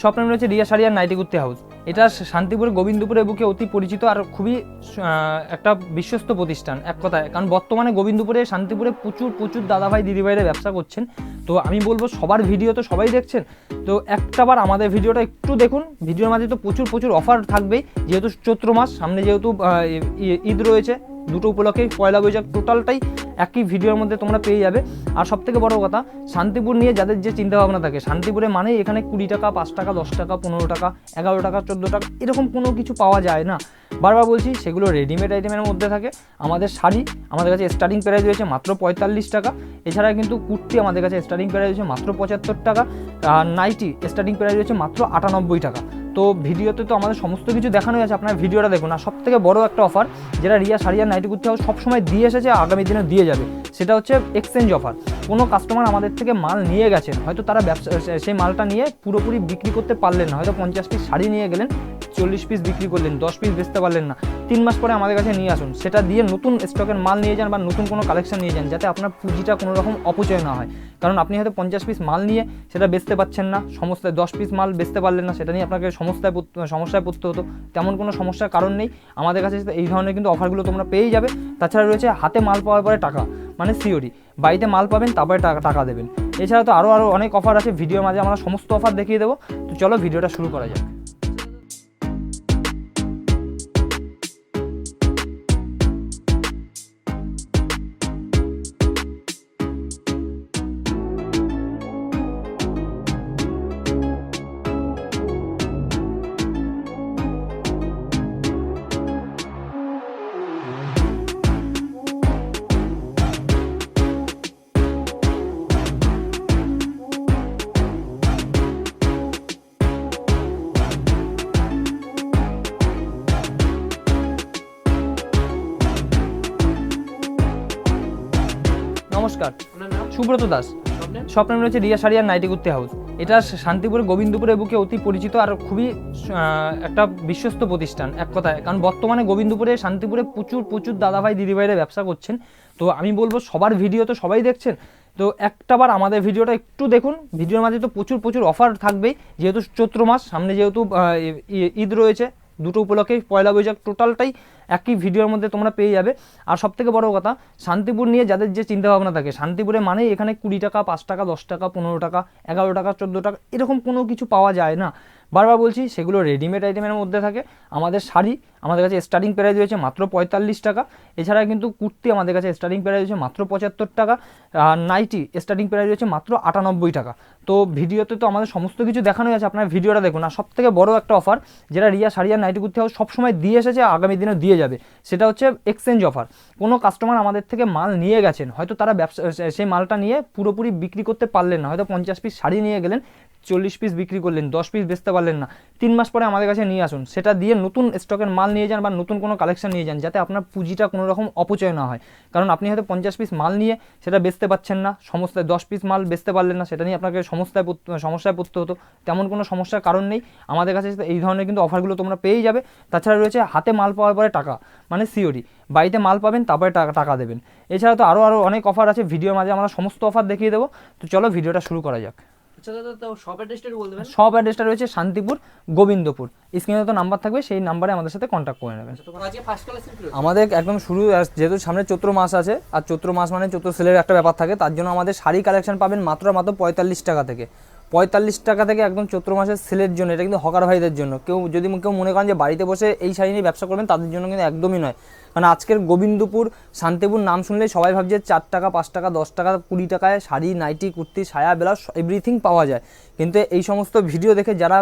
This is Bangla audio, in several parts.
স্বপ্নের রয়েছে রিয়া সারিয়ার নাইটি কুর্তি হাউস। এটা শান্তিপুর গোবিন্দপুরের বুকে অতি পরিচিত আর খুবই একটা বিশ্বস্ত প্রতিষ্ঠান, এক কথায়। কারণ বর্তমানে গোবিন্দপুরে, শান্তিপুরে প্রচুর প্রচুর দাদাভাই, দিদিভাইরা ব্যবসা করছেন। তো আমি বলব, সবার ভিডিও তো সবাই দেখছেন। তো একটাবার আমাদের ভিডিওটা একটু দেখুন। ভিডিওর মাঝে তো প্রচুর প্রচুর অফার থাকবেই। যেহেতু চৈত্র মাস, সামনে যেহেতু ঈদ রয়েছে দুটো উপলক্ষে পয়লা বৈশাখ টোটালটাই একই ভিডিওর মধ্যে তোমরা পেয়ে যাবে। আর সব থেকে বড় কথা, শান্তিপুর নিয়ে যাদের যে চিন্তা ভাবনা থাকে, শান্তিপুরে মানে এখানে কুড়ি টাকা, পাঁচ টাকা, দশ টাকা, পনেরো টাকা, এগারো টাকা, চোদ্দ টাকা, এরকম কোনো কিছু পাওয়া যায় না। বারবার বলছি, সেগুলো রেডিমেড আইটেমের মধ্যে থাকে। আমাদের শাড়ি, আমাদের কাছে স্টার্টিং প্রাইস রয়েছে মাত্র পঁয়তাল্লিশ টাকা। এছাড়া কিন্তু কুর্তি আমাদের কাছে স্টার্টিং প্রাইস রয়েছে মাত্র পঁচাত্তর টাকা। আর নাইটি স্টার্টিং প্রাইস রয়েছে মাত্র আটানব্বই টাকা। তো ভিডিওতে তো আমাদের সমস্ত কিছু দেখানো আছে। আপনার ভিডিওটা দেখুন। আর সব থেকে বড় একটা অফার যেটা রিয়া সারিয়া নাইটি কুর্তি হাউস সবসময় দিয়ে এসেছে, আগামী দিনে দিয়ে যাবে। সেটা হচ্ছে এক্সচেঞ্জ অফার কোনো কাস্টমার আমাদের থেকে মাল নিয়ে গেছেন, হয়তো তারা ব্যবসা সেই মালটা নিয়ে পুরোপুরি বিক্রি করতে পারলেন না। হয়তো পঞ্চাশটি শাড়ি নিয়ে গেলেন চল্লিশ পিস বিক্রি করলেন, দশ পিস বেচতে পারলেন না। তিন মাস পরে আমাদের কাছে নিয়ে আসুন। সেটা দিয়ে নতুন স্টকের মাল নিয়ে যান বা নতুন কোনো কালেকশন নিয়ে যান, যাতে আপনার পুঁজিটা কোনো রকম অপচয় না হয়। কারণ আপনি হয়তো পঞ্চাশ পিস মাল নিয়ে সেটা বেচতে পারছেন না সমস্যায় দশ পিস মাল বেচতে পারলেন না, সেটা নিয়ে আপনাকে সমস্যায় সমস্যায় পড়তে হতো। তেমন কোনো সমস্যার কারণ নেই। আমাদের কাছে এই ধরনের কিন্তু অফারগুলো তোমরা পেয়েই যাবে। তাছাড়া রয়েছে হাতে মাল পাওয়ার পরে টাকা মানে সিওরি বাড়িতে মাল পাবেন, তারপরে টাকা টাকা দেবেন। এছাড়া তো আরও আরও অনেক অফার আছে। ভিডিওর মাঝে আমরা সমস্ত অফার দেখিয়ে দেবো। তো চলো, ভিডিওটা শুরু করা যাক। সুব্রত দাস। স্বপ্নের? রয়েছে রিয়া সারিয়ার নাইটি কুর্তি হাউস। এটা শান্তিপুর গোবিন্দপুরের বুকে অতি পরিচিত আর খুবই একটা বিশ্বস্ত প্রতিষ্ঠান এক কথায়। কারণ বর্তমানে গোবিন্দপুরে শান্তিপুরে প্রচুর প্রচুর দাদাভাই দিদিভাইরা ব্যবসা করছেন। তো আমি বলব সবার ভিডিও তো সবাই দেখছেন। তো একটাবার আমাদের ভিডিওটা একটু দেখুন। ভিডিওর মাঝে তো প্রচুর প্রচুর অফার থাকবেই। যেহেতু চৈত্র মাস সামনে যেহেতু ঈদ রয়েছে দুটো উপলক্ষে পয়লা বৈশাখ টোটালটাই একই ভিডিওর মধ্যে তোমরা পেয়ে যাবে। আর সব থেকে বড় কথা, শান্তিপুর নিয়ে যাদের যে চিন্তা ভাবনা থাকে, শান্তিপুরে মানে এখানে কুড়ি টাকা, পাঁচ টাকা, দশ টাকা, পনেরো টাকা, এগারো টাকা, চোদ্দ টাকা, এরকম কোনো কিছু পাওয়া যায় না। বারবার বলছি, সেগুলো রেডিমেড আইটেমের মধ্যে থাকে। আমাদের শাড়ি, আমাদের কাছে স্টার্টিং প্রাইস রয়েছে মাত্র পঁয়তাল্লিশ টাকা। এছাড়া কিন্তু কুর্তি আমাদের কাছে স্টার্টিং প্রাইস রয়েছে মাত্র পঁচাত্তর টাকা। আর নাইটি স্টার্টিং প্রাইস রয়েছে মাত্র আটানব্বই টাকা। তো ভিডিওতে তো আমাদের সমস্ত কিছু দেখানোই আছে। আপনার ভিডিওটা দেখুন। আর সব থেকে বড় একটা অফার যেটা রিয়া সারিয়া নাইটি কুর্তি হাউস সবসময় দিয়ে এসেছে, আগামী দিনে দিয়ে যাবে। সেটা হচ্ছে এক্সচেঞ্জ অফার কোনো কাস্টমার আমাদের থেকে মাল নিয়ে গেছেন, হয়তো তারা ব্যবসা সেই মালটা নিয়ে পুরোপুরি বিক্রি করতে পারলেন না, হয়তো পঞ্চাশ পিস শাড়ি নিয়ে গেলেন চল্লিশ পিস বিক্রি করলেন, দশ পিস বেচতে পারলেন না। তিন মাস পরে আমাদের কাছে নিয়ে আসুন। সেটা দিয়ে নতুন স্টকের মাল নিয়ে যান বা নতুন কোনো কালেকশন নিয়ে যান, যাতে আপনার পুঁজিটা কোনো রকম অপচয় না হয়। কারণ আপনি হয়তো পঞ্চাশ পিস মাল নিয়ে সেটা বেচতে পারছেন না সমস্যায় দশ পিস মাল বেচতে পারলেন না, সেটা নিয়ে আপনাকে সমস্যায় সমস্যায় পড়তে হতো। তেমন কোনো সমস্যার কারণ নেই। আমাদের কাছে এই ধরনের কিন্তু অফারগুলো তোমরা পেয়েই যাবে। তাছাড়া রয়েছে হাতে মাল পাওয়ার পরে টাকা মানে সিওরি বাড়িতে মাল পাবেন, তারপরে টাকা টাকা দেবেন। এছাড়া তো আরও আরও অনেক অফার আছে। ভিডিওর মাঝে আমরা সমস্ত অফার দেখিয়ে দেবো। তো চলো ভিডিওটা শুরু করা যাক। সব অ্যাড্রেসটা পারেন সব অ্যাড্রেসটা রয়েছে শান্তিপুর গোবিন্দপুর। স্ক্রিনে তো নাম্বার থাকবে সেই নাম্বারে আমাদের সাথে কন্ট্যাক্ট করে নেবেন। রয়েছে। আমাদের একদম শুরু যেহেতু সামনে চৈত্র মাস আছে আর চৈত্র মাস মানে চৈত্র সেলের একটা ব্যাপার থাকে তার জন্য আমাদের শাড়ি কালেকশন পাবেন মাত্র মাত্র পঁয়তাল্লিশ টাকা থেকে। পঁয়তাল্লিশ টাকা থেকে একদম চৈত্র মাসের সেলের জন্য এটা কিন্তু হকার ভাইদের জন্য। কেউ যদি কেউ মনে করেন যে বাড়িতে বসে এই শাড়ি নিয়ে ব্যবসা করবেন তাদের জন্য কিন্তু একদমই নয়। কারণ আজকের গোবিন্দপুর, শান্তিপুর নাম শুনলে সবাই ভাবছে চার টাকা, পাঁচ টাকা, দশ টাকা, কুড়ি টাকায় শাড়ি, নাইটি, কুর্তি, সায়া, ব্লাউজ এভরিথিং পাওয়া যায়। কিন্তু এই সমস্ত ভিডিও দেখে যারা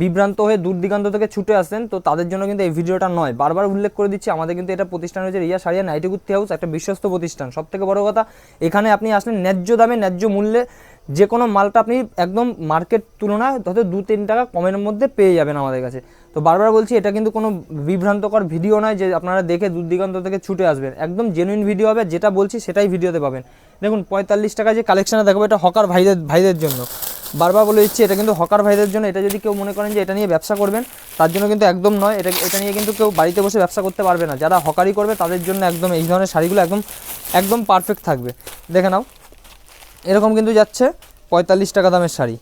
বিভ্রান্ত হয়ে দূর দিগান্ত থেকে ছুটে আসেন, তো তাদের জন্য কিন্তু এই ভিডিওটা নয়। বারবার উল্লেখ করে দিচ্ছি, আমাদের কিন্তু এটা প্রতিষ্ঠান হচ্ছে রিয়া সারিয়া নাইটি কুর্তি হাউস, একটা বিশ্বস্ত প্রতিষ্ঠান। সব থেকে বড় কথা, এখানে আপনি আসলেন ন্যায্য দামে, ন্যায্য মূল্যে যে কোনো মালটা আপনি একদম মার্কেট তুলনায় হয়তো দু তিন টাকা কমের মধ্যে পেয়ে যাবেন আমাদের কাছে। তো বারবার বলছি, এটা কিন্তু কোনো বিভ্রান্তকর ভিডিও নয় যে আপনারা দেখে দূর দিগন্ত থেকে ছুটে আসবেন। একদম জেনুইন ভিডিও হবে, যেটা বলছি সেটাই ভিডিওতে পাবেন। দেখুন, পঁয়তাল্লিশ টাকা যে কালেকশানে দেখাবো, এটা হকার ভাইদের ভাইদের জন্য। বারবার বলে দিচ্ছি, এটা কিন্তু হকার ভাইদের জন্য। এটা যদি কেউ মনে করেন যে এটা নিয়ে ব্যবসা করবেন, তার জন্য কিন্তু একদম নয়। এটা এটা নিয়ে কিন্তু কেউ বাড়িতে বসে ব্যবসা করতে পারবে না। যারা হকারি করবে, তাদের জন্য একদম এই ধরনের শাড়িগুলো একদম একদম পারফেক্ট থাকবে। দেখে নাও। এরকম কিন্তু যাচ্ছে পঁয়তাল্লিশ টাকা দামের শাড়ি।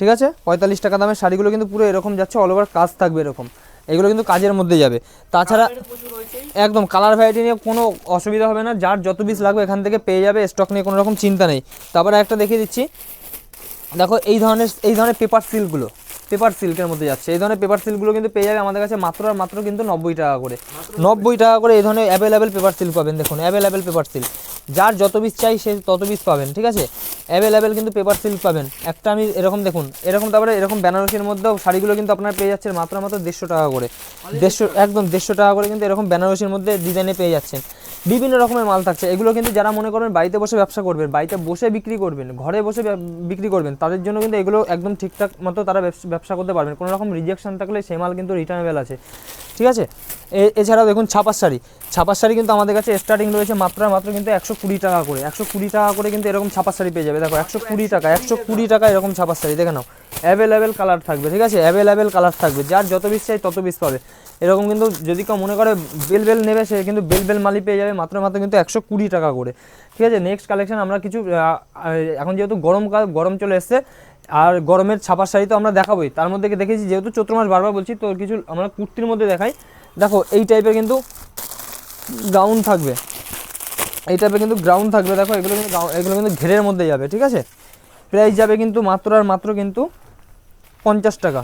ঠিক আছে? পঁয়তাল্লিশ টাকা দামের শাড়িগুলো কিন্তু পুরো এরকম যাচ্ছে অল ওভার কাজ থাকবে এরকম। এগুলো কিন্তু কাজের মধ্যে যাবে। তাছাড়া একদম কালার ভ্যারাইটি নিয়ে কোনো অসুবিধা হবে না। যার যত পিস লাগবে এখান থেকে পেয়ে যাবে স্টক নিয়ে কোনো রকম চিন্তা নেই। তারপরে একটা দেখিয়ে দিচ্ছি। দেখো এই ধরনের এই ধরনের পেপার সিল্কগুলো পেপার সিল্কের মধ্যে যাচ্ছে। এই ধরনের পেপার সিল্কগুলো কিন্তু পেয়ে যাবে আমাদের কাছে মাত্র আর মাত্র কিন্তু নব্বই টাকা করে। নব্বই টাকা করে এই ধরনের অ্যাভেলেবেল পেপার সিল্ক পাবেন। দেখুন অ্যাভেলেবেল পেপার সিল্ক যার যত পিস চাই সে তত পিস পাবেন ঠিক আছে? অ্যাভেলেবেল কিন্তু পেপার সিল্ক পাবেন। একটা আমি এরকম দেখুন এরকম তারপরে এরকম বেনারসির মধ্যেও শাড়িগুলো কিন্তু আপনার পেয়ে যাচ্ছেন মাত্র মাত্র দেড়শো টাকা করে। দেড়শো একদম দেড়শো টাকা করে কিন্তু এরকম বেনারসির মধ্যে ডিজাইনে পেয়ে যাচ্ছেন। বিভিন্ন রকমের মাল থাকছে। এগুলো কিন্তু যারা মনে করবেন বাড়িতে বসে ব্যবসা করবেন বাড়িতে বসে বিক্রি করবেন ঘরে বসে বিক্রি করবেন তাদের জন্য কিন্তু এগুলো একদম ঠিকঠাক মতো তারা ব্যবস- ব্যবসা করতে পারবেন। কোনো রকম রিজেকশন থাকলে সেই মাল কিন্তু রিটার্নেবল আছে। ঠিক আছে? এছাড়াও দেখুন ছাপার শাড়ি। ছাপার শাড়ি কিন্তু আমাদের কাছে স্টার্টিং রয়েছে মাত্র মাত্র কিন্তু একশো কুড়ি টাকা করে। একশো কুড়ি টাকা করে কিন্তু এরকম ছাপার শাড়ি পেয়ে যাবে। দেখো, একশো কুড়ি টাকা, একশো কুড়ি টাকা এরকম ছাপার শাড়ি। দেখে নাও। অ্যাভেলেবেল কালার থাকবে, ঠিক আছে? অ্যাভেলেবেল কালার থাকবে। যার যত পিস চাই তত পিস পাবে। এরকম কিন্তু যদি কেউ মনে করে বেল বেল নেবে, সে কিন্তু বেল বেল মালি পেয়ে যাবে মাত্র মাত্র কিন্তু একশো কুড়ি টাকা করে। ঠিক আছে? নেক্সট কালেকশন আমরা কিছু এখন যেহেতু গরমকাল গরম চলে এসছে আর গরমের ছাপার শাড়ি তো আমরা দেখাবোই। তার মধ্যে দেখেছি? যেহেতু চৈত্র মাস বারবার বলছি তো কিছু আমরা কুর্তির মধ্যে দেখাই। দেখো এই টাইপের কিন্তু গাউন থাকবে। এই টাইপের কিন্তু গ্রাউন্ড থাকবে। দেখো এগুলো কিন্তু এগুলো কিন্তু ঘেরের মধ্যে যাবে ঠিক আছে? প্রাইস যাবে কিন্তু মাত্র আর মাত্র কিন্তু পঞ্চাশ টাকা।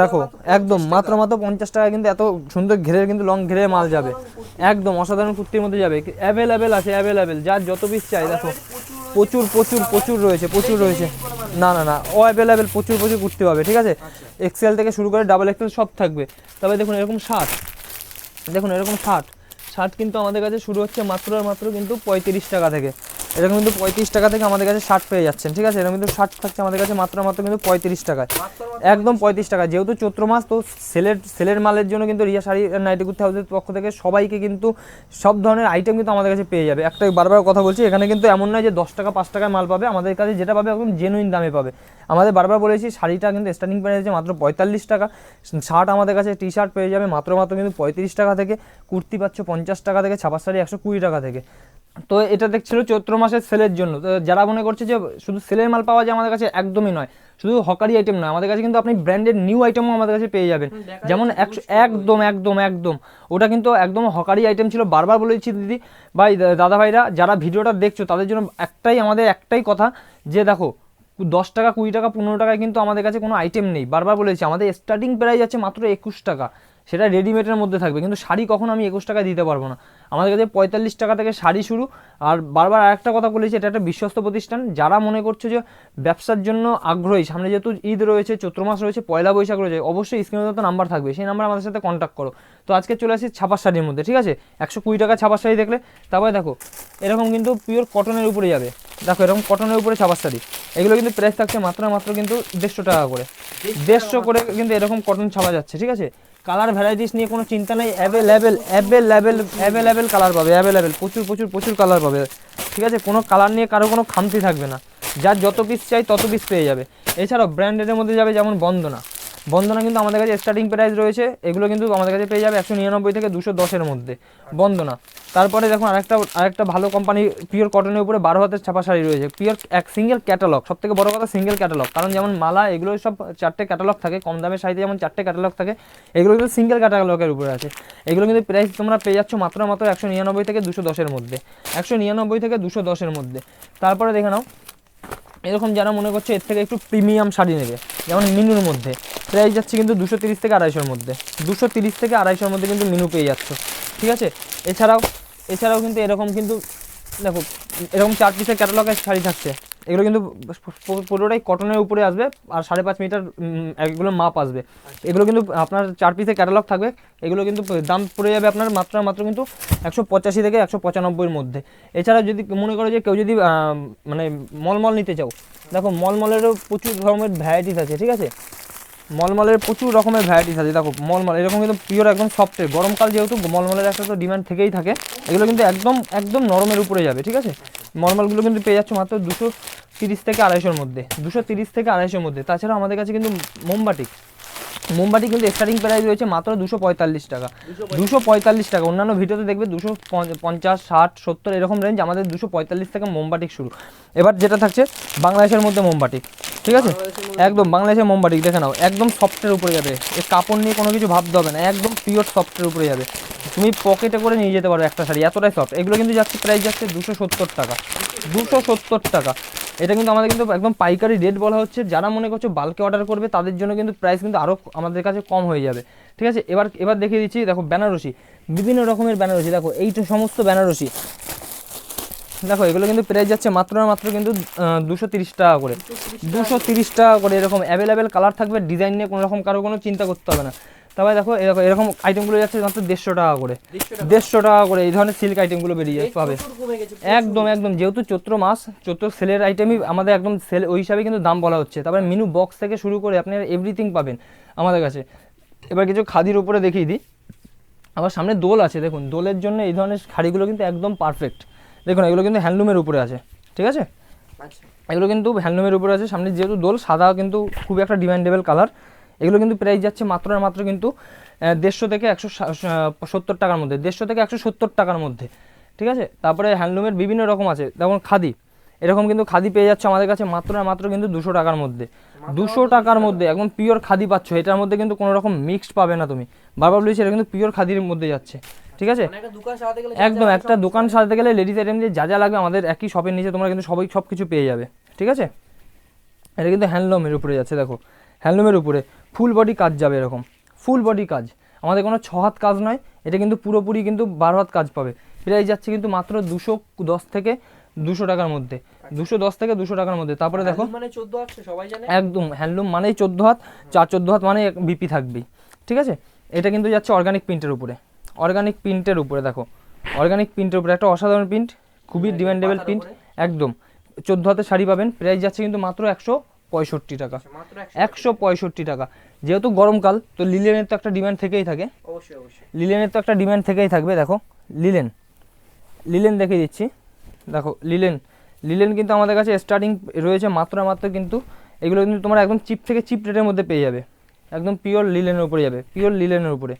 দেখো একদম মাত্র মাত্র পঞ্চাশ টাকা কিন্তু এত সুন্দর ঘেরের কিন্তু লং ঘেরের মাল যাবে। একদম অসাধারণ কুর্তির মধ্যে যাবে। অ্যাভেলেবেল আছে অ্যাভেলেবেল যার যত পিস চাই দেখো। প্রচুর প্রচুর প্রচুর রয়েছে প্রচুর রয়েছে। না না না, ও অ্যাভেলেবেল প্রচুর প্রচুর কুর্তি পাবে, ঠিক আছে? এক্সেল থেকে শুরু করে ডাবল এক্সেল সব থাকবে। তবে দেখুন, এরকম শার্ট, দেখুন, এরকম শার্ট। শার্ট কিন্তু আমাদের কাছে শুরু হচ্ছে মাত্র মাত্র কিন্তু পঁয়ত্রিশ টাকা থেকে। এরকম কিন্তু পঁয়ত্রিশ টাকা থেকে আমাদের কাছে শার্ট পেয়ে যাচ্ছেন, ঠিক আছে? এরকম কিন্তু শার্ট থাকছে আমাদের কাছে মাত্র মাত্র কিন্তু পঁয়ত্রিশ টাকায়। একদম পঁয়ত্রিশ টাকা যেহেতু চৈত্র মাস, তো সেলের সেলের মালের জন্য কিন্তু রিয়া শাড়ি নাইটি কুর্তি হাউসের পক্ষ থেকে সবাইকে কিন্তু সব ধরনের আইটেম কিন্তু আমাদের কাছে পেয়ে যাবে। একটা বারবার কথা বলছি, এখানে কিন্তু এমন নয় যে দশ টাকা, পাঁচ টাকায় মাল পাবে, আমাদের কাছে যেটা পাবে একদম জেনুইন দামে পাবে। আমাদের বারবার বলেছি শাড়িটা কিন্তু স্টার্টিং প্রাইস আছে মাত্র পঁয়তাল্লিশ টাকা। শার্ট আমাদের কাছে টি শার্ট পেয়ে যাবে মাত্র মাত্র কিন্তু পঁয়ত্রিশ টাকা থেকে, কুর্তি পাচ্ছ পঞ্চাশ টাকা থেকে ছাপার শাড়ি একশো কুড়ি টাকা থেকে। তো এটা দেখছিল চৈত্র মাসের সেলের জন্য। তো যারা মনে করছে যে শুধু সেলের মাল পাওয়া যায় আমাদের কাছে একদমই নয় শুধু হকারি আইটেম নয় আমাদের কাছে কিন্তু আপনি ব্র্যান্ডেড নিউ আইটেমও আমাদের কাছে পেয়ে যাবেন। যেমন একশো একদম একদম একদম। ওটা কিন্তু একদম হকারি আইটেম ছিল বারবার বলেছি দিদি ভাই দাদা ভাইরা যারা ভিডিওটা দেখছ তাদের জন্য একটাই আমাদের একটাই কথা যে দেখো দশ টাকা কুড়ি টাকা পনেরো টাকায় কিন্তু আমাদের কাছে কোনো আইটেম নেই। বারবার বলেছি আমাদের স্টার্টিং প্রাইস আছে মাত্র একুশ টাকা। সেটা রেডিমেডের মধ্যে থাকবে। কিন্তু শাড়ি কখনো আমি একুশ টাকায় দিতে পারব না। আমাদের কাছে পঁয়তাল্লিশ টাকা থেকে শাড়ি শুরু। আর বারবার আরেকটা কথা বলেছি এটা একটা বিশ্বস্ত প্রতিষ্ঠান। যারা মনে করছে যে ব্যবসার জন্য আগ্রহী, সামনে যেহেতু ঈদ রয়েছে, চৈত্র মাস রয়েছে, পয়লা বৈশাখ রয়েছে, অবশ্যই স্ক্রিনে তো নাম্বার থাকবে। সেই নাম্বার আমাদের সাথে কন্ট্যাক্ট করো। তো আজকে চলে আসি ছাপার শাড়ির মধ্যে, ঠিক আছে? একশো কুড়ি টাকা ছাপার শাড়ি দেখলে। তারপরে দেখো, এরকম কিন্তু পিওর কটনের উপরে যাবে। দেখো, এরকম কটনের উপরে ছাপার শাড়ি। এগুলো কিন্তু প্রাইস থাকছে মাত্র মাত্র কিন্তু দেড়শো টাকা করে। দেড়শো করে কিন্তু এরকম কটন ছাপা যাচ্ছে, ঠিক আছে? কালার ভ্যারাইটিস নিয়ে কোনো চিন্তা নেই অ্যাভেলেবেল অ্যাভেলেবেল অ্যাভেলেবেল কালার পাবে অ্যাভেলেবেল প্রচুর প্রচুর প্রচুর কালার পাবে। ঠিক আছে? কোনো কালার নিয়ে কারও কোনো খামতি থাকবে না। যার যত পিস চাই তত পিস পেয়ে যাবে। এছাড়াও ব্র্যান্ডেডের মধ্যে যাবে যেমন বন্দনা। বন্দনা কিন্তু আমাদের কাছে স্টার্টিং প্রাইস রয়েছে, এগুলো কিন্তু আমাদের কাছে পেয়ে যাবে একশো নিরানব্বই থেকে দুশো দশের মধ্যে, বন্দনা। তারপরে দেখুন আরেকটা আরেকটা ভালো কোম্পানি পিওর কটনের উপরে বারো হাতের ছাপা শাড়ি রয়েছে পিওর এক সিঙ্গেল ক্যাটালগ সব থেকে বড় কথা সিঙ্গেল ক্যাটালগ কারণ যেমন মালা এগুলো সব চারটে ক্যাটালগ থাকে, কম দামের শাড়িতে যেমন চারটে ক্যাটালগ থাকে, এগুলো কিন্তু সিঙ্গেল ক্যাটালগের উপরে আছে। এগুলো কিন্তু প্রাইস তোমরা পেয়ে যাচ্ছ মাত্র মাত্র একশো নিরানব্বই থেকে দুশো দশের মধ্যে, একশো নিরানব্বই থেকে দুশো দশের মধ্যে। তারপরে দেখে নাও এরকম যারা মনে করছে এর থেকে একটু প্রিমিয়াম শাড়ি নেবে, যেমন মিনুর মধ্যে। প্রাইস যাচ্ছে কিন্তু দুশো তিরিশ থেকে আড়াইশোর মধ্যে। দুশো তিরিশ থেকে আড়াইশোর মধ্যে কিন্তু মিনু পেয়ে যাচ্ছ। ঠিক আছে? এছাড়াও এছাড়াও কিন্তু এরকম কিন্তু, দেখো, এরকম চার পিসের ক্যাটালগের শাড়ি থাকছে। এগুলো কিন্তু পুরোটাই কটনের উপরে আসবে আর সাড়ে পাঁচ মিটার এগুলো মাপ আসবে। এগুলো কিন্তু আপনার চার পিসের ক্যাটালগ থাকবে। এগুলো কিন্তু দাম পড়ে যাবে আপনার মাত্র মাত্র কিন্তু একশো পঁচাশি থেকে একশো পঁচানব্বইয়ের মধ্যে। এছাড়া যদি মনে করো যে কেউ যদি মানে মলমল নিতে চাও দেখো মলমলেরও প্রচুর ধরনের ভ্যারাইটিস আছে ঠিক আছে? মলমলের প্রচুর রকমের ভ্যারাইটিস আছে। দেখো, মলমল, এরকম কিন্তু পিওর একদম সফটের গরমকাল যেহেতু, মলমলের একটা তো ডিমান্ড থেকেই থাকে। এগুলো কিন্তু একদম একদম নরমের উপরে যাবে, ঠিক আছে? মলমলগুলো কিন্তু পেয়ে যাচ্ছে মাত্র দুশো তিরিশ থেকে আড়াইশোর মধ্যে। দুশো তিরিশ থেকে আড়াইশোর মধ্যে। তাছাড়া আমাদের কাছে কিন্তু মোমবাটি মোমবাটি কিন্তু স্টার্টিং প্রাইস রয়েছে মাত্র দুশো পঁয়তাল্লিশ টাকা। দুশো পঁয়তাল্লিশ টাকা। অন্যান্য ভিডিওতে দেখবে দুশো পঞ্চাশ, ষাট, সত্তর, এরকম রেঞ্জ আমাদের দুশো পঁয়তাল্লিশ থেকে মোমবাটি শুরু। এবার যেটা থাকছে, বাংলাদেশের মধ্যে মোমবাটিক ঠিক আছে? একদম বাংলাদেশের মোমবাটিক দেখে নাও, একদম সফটের উপরে যাবে। এর কাপড় নিয়ে কোনো কিছু ভাবতে হবে না, একদম পিওর সফটের উপরে যাবে। তুমি পকেটে করে নিয়ে যেতে পারো একটা শাড়ি, এতটাই সফট এগুলো কিন্তু যাচ্ছে প্রাইস যাচ্ছে দুশো সত্তর টাকা। দুশো সত্তর টাকা। এটা কিন্তু আমাদের কিন্তু একদম পাইকারি রেট বলা হচ্ছে। যারা মনে করছ বাল্কে অর্ডার করবে, তাদের জন্য কিন্তু প্রাইস কিন্তু আরও আমাদের কাছে কম হয়ে যাবে। ঠিক আছে? এবার এবার দেখিয়ে দিচ্ছি, দেখো, বেনারসি। বিভিন্ন রকমের বেনারসি। দেখো এইটা সমস্ত বেনারসি। দেখো এগুলো কিন্তু প্রাইস যাচ্ছে মাত্র আর মাত্র কিন্তু দুশো তিরিশ টাকা করে। দুশো তিরিশ টাকা করে এরকম অ্যাভেলেবেল কালার থাকবে ডিজাইন নিয়ে কোনো রকম কারও কোনো চিন্তা করতে হবে না। তবে দেখো এরকম এরকম আইটেমগুলো যাচ্ছে মাত্র দেড়শো টাকা করে। দেড়শো টাকা। করে এই ধরনের সিল্ক আইটেমগুলো বেরিয়ে যাচ্ছে পাবে। একদম একদম যেহেতু চৈত্র মাস চৈত্র সেলের আইটেমই আমাদের একদম সেল ওই হিসাবে কিন্তু দাম বলা হচ্ছে। তারপরে মিনু বক্স থেকে শুরু করে আপনি এভরিথিং পাবেন আমাদের কাছে। এবার কিছু খাদির উপরে দেখিয়ে দিই। আবার সামনে দোল আছে দেখুন দোলের জন্য এই ধরনের শাড়িগুলো কিন্তু একদম পারফেক্ট দেখুন এগুলো কিন্তু হ্যান্ডলুমের উপরে আছে ঠিক আছে? আচ্ছা। এগুলো কিন্তু হ্যান্ডলুমের উপরে আছে সামনে যেহেতু দোল সাদা কিন্তু খুবই একটা ডিমান্ডেবল কালার এগুলো কিন্তু প্রাইস যাচ্ছে মাত্র আর মাত্র কিন্তু দেড়শো থেকে একশো সত্তর টাকার মধ্যে দেড়শো থেকে একশো সত্তর টাকার মধ্যে ঠিক আছে? তারপরে হ্যান্ডলুমের বিভিন্ন রকম আছে যেমন খাদি। এরকম কিন্তু খাদি পেয়ে যাচ্ছে আমাদের কাছে মাত্র আর মাত্র কিন্তু দুশো টাকার মধ্যে। দুশো টাকার মধ্যে একদম পিওর খাদি পাচ্ছ এটার মধ্যে কিন্তু কোনো রকম মিক্সড পাবে না তুমি। বারবার বলেছি এটা কিন্তু পিওর খাদির মধ্যে যাচ্ছে। ঠিক আছে? মানে একটা দোকান সাজাতে গেলে একদম একটা দোকান সাজাতে গেলে লেডিস আইটেম যে যা যা লাগবে আমাদের একই শপের নিচে তোমরা কিন্তু সবাই সব কিছু পেয়ে যাবে ঠিক আছে? এটা কিন্তু হ্যান্ডলুমের উপরে যাচ্ছে দেখো। হ্যান্ডলুমের উপরে ফুল বডি কাজ যাবে এরকম ফুল বডি কাজ। আমাদের কোনো ছ হাত কাজ নয় এটা কিন্তু পুরোপুরি কিন্তু বারো হাত কাজ পাবে। প্রাইস যাচ্ছে কিন্তু মাত্র দুশো দশ থেকে দুশো টাকার মধ্যে দুশো দশ থেকে দুশো টাকার মধ্যে। তারপরে দেখো মানে 14 আসছে সবাই জানে? একদম হ্যান্ডলুম মানেই চোদ্দ হাত চার চোদ্দ হাত মানে বিপি থাকবেই ঠিক আছে? এটা কিন্তু যাচ্ছে অর্গানিক প্রিন্টের উপরে। অর্গানিক প্রিন্টের উপরে দেখো। অর্গানিক প্রিন্টের উপরে একটা অসাধারণ প্রিন্ট খুবই ডিমান্ডেবল প্রিন্ট একদম। চোদ্দ হাতে শাড়ি পাবেন প্রাইস যাচ্ছে কিন্তু মাত্র একশো পঁয়ষট্টি টাকা। একশো পঁয়ষট্টি। টাকা। যেহেতু গরমকাল তো লিলেনের তো একটা ডিমান্ড থেকেই থাকে। অবশ্যই অবশ্যই। লিলেনের তো একটা ডিমান্ড থেকেই থাকবে দেখো। লিলেন লিলেন দেখে দিচ্ছি। দেখো লিলেন লিলেন কিন্তু আমাদের কাছে স্টার্টিং রয়েছে মাত্র মাত্র কিন্তু এগুলো কিন্তু তোমরা একদম চিপ থেকে চিপ রেটের মধ্যে পেয়ে যাবে। একদম পিওর লিলেনের উপরে যাবে পিওর লিলেনের উপরে।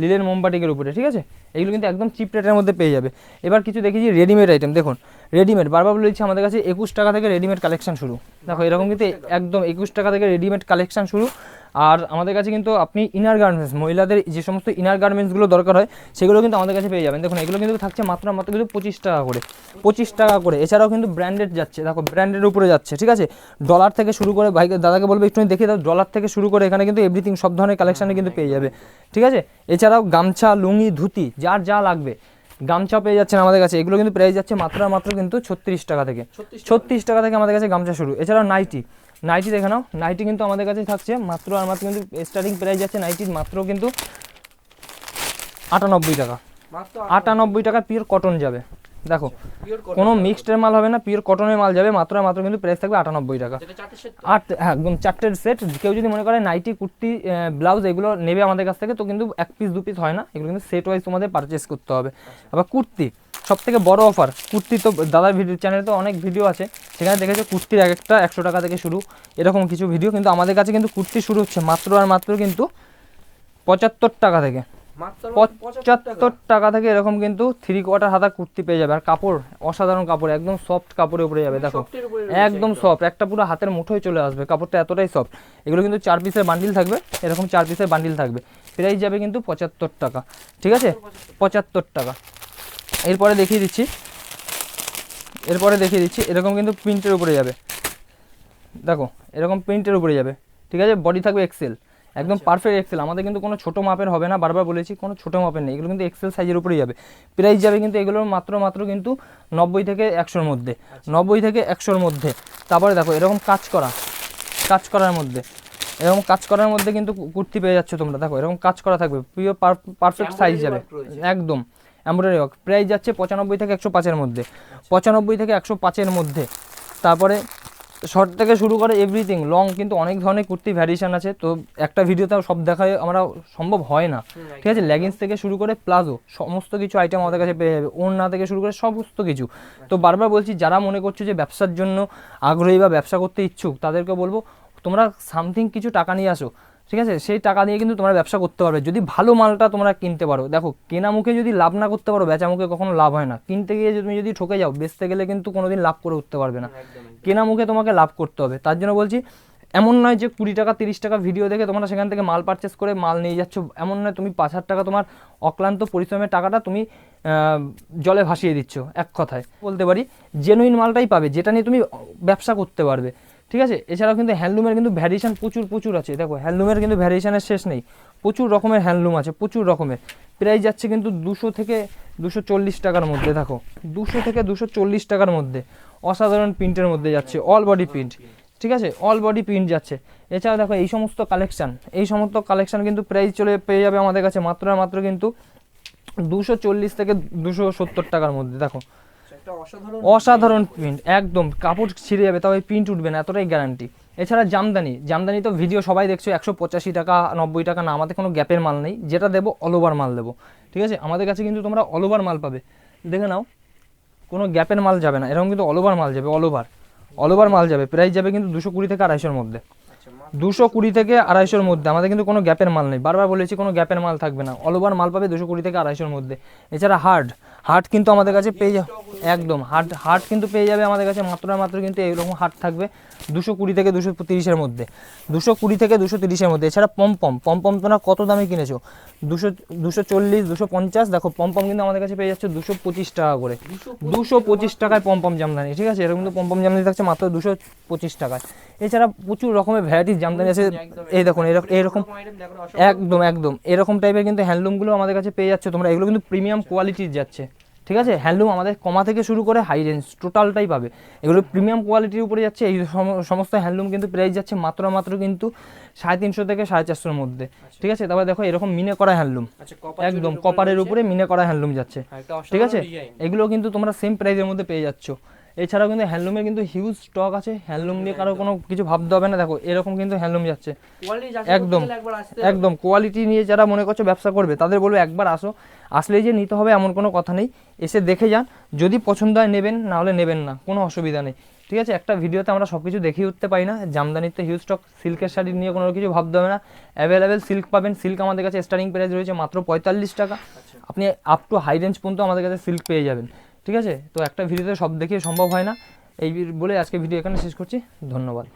লিলেন মোমবাটিকের উপরে, ঠিক আছে? এগুলো কিন্তু একদম চিপ রেটের মধ্যে পেয়ে যাবে। এবার কিছু দেখেছি রেডিমেড আইটেম দেখুন, রেডিমেড, বারবার বলেছি আমাদের কাছে একুশ টাকা থেকে রেডিমেড কালেকশন শুরু। দেখো, এরকম কিন্তু একদম একুশ টাকা থেকে রেডিমেড কালেকশন শুরু। আর আমাদের কাছে কিন্তু আপনি ইনার গার্মেন্টস মহিলাদের যে সমস্ত ইনার গার্মেন্টসগুলো দরকার হয় সেগুলো কিন্তু আমাদের কাছে পেয়ে যাবেন। দেখুন এগুলো কিন্তু থাকছে মাত্র মাত্র কিন্তু পঁচিশ টাকা করে পঁচিশ টাকা করে। এছাড়াও কিন্তু ব্র্যান্ডেড যাচ্ছে দেখো ব্র্যান্ডের উপরে যাচ্ছে ঠিক আছে? ডলার থেকে শুরু করে ভাই দাদাকে বলবে একটু দেখে দাও ডলার থেকে শুরু করে এখানে কিন্তু এভরিথিং সব ধরনের কালেকশানে কিন্তু পেয়ে যাবে ঠিক আছে? এছাড়াও গামছা লুঙ্গি ধুতি যার যা লাগবে গামছা পেয়ে যাচ্ছেন আমাদের কাছে। এগুলো কিন্তু প্রাইস যাচ্ছে মাত্র মাত্র কিন্তু ছত্রিশ টাকা থেকে ছত্রিশ টাকা। থেকে আমাদের কাছে গামছা শুরু। এছাড়াও নাইটি নাইটি দেখে নাও। নাইটি কিন্তু আমাদের কাছে থাকছে। মাত্র আর মাত্র কিন্তু স্টার্টিং প্রাইস আছে নাইটির মাত্র কিন্তু আটানব্বই টাকা। আটানব্বই। টাকা পিওর কটন যাবে। দেখো পিওর কোনো মিক্সডের মাল হবে না পিওর কটনের মাল যাবে মাত্র আর মাত্র কিন্তু প্রাইস থাকবে আটানব্বই টাকা। আট হ্যাঁ একদম চারটের সেট কেউ যদি মনে করে নাইটি কুর্তি ব্লাউজ এগুলো নেবে আমাদের কাছ থেকে তো কিন্তু এক পিস দু পিস হয় না। এগুলো কিন্তু সেট ওয়াইজ তোমাদের পারচেস করতে হবে। আবার কুর্তি সব থেকে বড় অফার কুর্তি তো দাদার ভিডিও চ্যানেলে তো অনেক ভিডিও আছে সেখানে দেখেছ কুর্তির এক একটা একশো টাকা থেকে শুরু এরকম কিছু ভিডিও কিন্তু আমাদের কাছে কিন্তু কুর্তি শুরু হচ্ছে মাত্র আর মাত্র কিন্তু পঁচাত্তর টাকা থেকে। পঁচাত্তর টাকা। থেকে এরকম কিন্তু থ্রি কোয়ার্টার হাতা কুর্তি পেয়ে যাবে আর কাপড় অসাধারণ কাপড় একদম সফট কাপড়ের উপরে যাবে দেখো। একদম সফট একটা পুরো হাতের মুঠোয় চলে আসবে কাপড়টা এতটাই সফট এগুলো কিন্তু চার পিসের বান্ডিল থাকবে এরকম চার পিসের বান্ডিল থাকবে। প্রাইস যাবে কিন্তু পঁচাত্তর টাকা ঠিক আছে? পঁচাত্তর টাকা। এরপরে দেখিয়ে দিচ্ছি। এরপরে দেখিয়ে দিচ্ছি এরকম কিন্তু প্রিন্টের উপরে যাবে। দেখো এরকম প্রিন্টের উপরে যাবে। ঠিক আছে? বডি থাকবে এক্সেল একদম পারফেক্ট এক্সেল আমাদের কিন্তু কোনো ছোটো মাপের হবে না বারবার বলেছি কোনো ছোটো মাপের নেই। এগুলো কিন্তু এক্সেল সাইজের উপরেই যাবে। প্রাইস যাবে কিন্তু এগুলোর মাত্র মাত্র কিন্তু নব্বই থেকে একশোর মধ্যে। নব্বই থেকে একশোর মধ্যে। তারপরে দেখো এরকম কাজ করা। কাজ করার মধ্যে। এরকম কাজ করার মধ্যে কিন্তু কুর্তি পেয়ে যাচ্ছে তোমরা। দেখো এরকম কাজ করা থাকবে। পিওর পারফেক্ট সাইজ যাবে। একদম। Embroidery work. প্রাইস যাচ্ছে পঁচানব্বই থেকে একশো পাঁচের মধ্যে। পঁচানব্বই থেকে একশো পাঁচের মধ্যে। তারপরে শর্ট থেকে শুরু করে এভরিথিং লং কিন্তু অনেক ধরনের কুর্তি ভ্যারিয়েশন আছে। তো একটা ভিডিওতে সব দেখা আমরা সম্ভব হয় না। ঠিক আছে? লেগিংস থেকে শুরু করে প্লাজো সমস্ত কিছু আইটেম আমাদের কাছে পেয়ে যাবে। ওড়না থেকে শুরু করে সমস্ত কিছু। তো বারবার বলছি যারা মনে করছ যে ব্যবসার জন্য আগ্রহী বা ব্যবসা করতে ইচ্ছুক তাদেরকে বলব তোমরা সামথিং কিছু টাকা নিয়ে আসো। ঠিক আছে? সেই টাকা দিয়ে কিন্তু তোমরা ব্যবসা করতে পারবে। যদি ভালো মালটা তোমরা কিনতে পারো। দেখো কেনা মুখে যদি লাভ না করতে পারো বেচা মুখে কখনো লাভ হয় না। কিনতে গিয়ে তুমি যদি ঠকে যাও বেচতে গেলে কিন্তু কোনোদিন লাভ করে উঠতে পারবে না। কেনা মুখে তোমাকে লাভ করতে হবে। তার জন্য বলছি এমন নয় যে কুড়ি টাকা তিরিশ টাকা ভিডিও দেখে তোমরা সেখান থেকে মাল পারচেস করে মাল নিয়ে যাচ্ছ। এমন নয় তুমি পাঁচ হাজার টাকা তোমার অক্লান্ত পরিশ্রমের টাকাটা তুমি জলে ভাসিয়ে দিচ্ছ এক কথায়। বলতে পারি জেনুইন মালটাই পাবে যেটা নিয়ে তুমি ব্যবসা করতে পারবে। ঠিক আছে? এছাড়াও কিন্তু হ্যান্ডলুমের কিন্তু ভ্যারিয়েশন প্রচুর প্রচুর আছে। দেখো, হ্যান্ডলুমের কিন্তু ভ্যারিয়েশনের শেষ নেই। প্রচুর রকমের হ্যান্ডলুম আছে, প্রচুর রকমের। প্রাইস যাচ্ছে কিন্তু দুশো থেকে দুশো চল্লিশ টাকার মধ্যে, দেখো। দুশো থেকে দুশো চল্লিশ টাকার মধ্যে। অসাধারণ প্রিন্টের মধ্যে যাচ্ছে অল বডি প্রিন্ট ঠিক আছে? অল বডি প্রিন্ট যাচ্ছে। এছাড়া দেখো, এই সমস্ত কালেকশান এই সমস্ত কালেকশান কিন্তু প্রাইস চলে পেয়ে যাবে আমাদের কাছে মাত্র মাত্র কিন্তু দুশো চল্লিশ থেকে দুশো সত্তর টাকার মধ্যে, দেখো। অসাধারণ প্রিন্ট একদম। কাপড় ছিঁড়ে যাবে তবে প্রিন্ট উঠবে না এতটাই গ্যারান্টি এছাড়া জামদানি জামদানি তো ভিডিও সবাই দেখছ একশো পঁচাশি টাকা নব্বই টাকা না আমাদের কোনো গ্যাপের মাল নেই। যেটা দেবো অল ওভার মাল দেবো। ঠিক আছে? আমাদের কাছে কিন্তু তোমরা অল ওভার মাল পাবে। দেখে নাও কোনো গ্যাপের মাল যাবে না। এরকম কিন্তু অল ওভার মাল যাবে অল ওভার অল ওভার মাল যাবে। প্রাইস যাবে কিন্তু দুশো কুড়ি থেকে আড়াইশোর মধ্যে। আচ্ছা দুশো কুড়ি থেকে আড়াইশোর মধ্যে। আমাদের কিন্তু কোনো গ্যাপের মাল নেই। বারবার বলেছি কোনো গ্যাপের মাল থাকবে না। অল ওভার মাল পাবে দুশো কুড়ি থেকে আড়াইশোর মধ্যে। এছাড়া হার্ড হার্ড কিন্তু আমাদের কাছে পেয়ে যাবে, একদম হাট হাট কিন্তু পেয়ে যাবে আমাদের কাছে মাত্র মাত্র কিন্তু এইরকম হাট থাকবে। দুশো কুড়ি থেকে দুশো তিরিশের মধ্যে। দুশো কুড়ি থেকে দুশো তিরিশের মধ্যে। এছাড়া পমপম পমপম তোমরা কত দামে কিনেছো? দুশো দুশো চল্লিশ দুশো পঞ্চাশ। দেখো পমপম কিন্তু আমাদের কাছে পেয়ে যাচ্ছে দুশো পঁচিশ টাকা করে। দুশো পঁচিশ টাকায় পমপম জামদানি। ঠিক আছে? এরকম কিন্তু পমপম জামদানি থাকছে মাত্র দুশো পঁচিশ টাকায়। এছাড়া প্রচুর রকমের ভ্যারাইটিস জামদানি আছে। এই দেখুন এরকম। একদম একদম। এরকম টাইপের কিন্তু হ্যান্ডলুমগুলো আমাদের কাছে পেয়ে যাচ্ছে। তোমরা এগুলো কিন্তু প্রিমিয়াম কোয়ালিটির যাচ্ছে। ঠিক আছে? হ্যান্ডলুম আমাদের কমা থেকে শুরু করে হাই রেঞ্জ টোটালটাই পাবে। এগুলো প্রিমিয়াম কোয়ালিটির উপরে যাচ্ছে এই সম- সমস্ত হ্যান্ডলুম কিন্তু প্রাইস যাচ্ছে মাত্র মাত্র কিন্তু সাড়ে তিনশো থেকে সাড়ে চারশোর মধ্যে। ঠিক আছে? তারপরে দেখো এরকম মিনে করা হ্যান্ডলুম আচ্ছা একদম কপারের উপরে মিনে করা হ্যান্ডলুম যাচ্ছে। ঠিক আছে? এগুলো কিন্তু তোমরা সেম প্রাইসের মধ্যে পেয়ে যাচ্ছ। এছাড়াও কিন্তু হ্যান্ডলুমের কিন্তু হিউজ স্টক আছে। হ্যান্ডলুম নিয়ে কারও কোনো কিছু ভাবতে হবে না। দেখো এরকম কিন্তু হ্যান্ডলুম যাচ্ছে। একদম একদম। কোয়ালিটি নিয়ে যারা মনে করছ ব্যবসা করবে তাদের বলব একবার আসো। আসলেই যে নিতে হবে এমন কোনো কথা নেই। এসে দেখে যান। যদি পছন্দ হয় নেবেন না হলে নেবেন না। কোনো অসুবিধা নেই। ঠিক আছে? একটা ভিডিওতে আমরা সব কিছু দেখিয়ে উঠতে পারি না। জামদানিতে হিউজ স্টক সিল্কের শাড়ি নিয়ে কোনো কিছু ভাবতে হবে না। অ্যাভেলেবেল সিল্ক পাবেন। সিল্ক আমাদের কাছে স্টার্টিং প্রাইস রয়েছে মাত্র পঁয়তাল্লিশ টাকা। আচ্ছা। আপনি আপ টু হাই রেঞ্জ পর্যন্ত আমাদের কাছে সিল্ক পেয়ে যাবেন। ঠিক আছে? তো একটা ভিডিওতে সব দেখে সম্ভব হয় না। এই বলে আজকে ভিডিও এখানে শেষ করছি। ধন্যবাদ।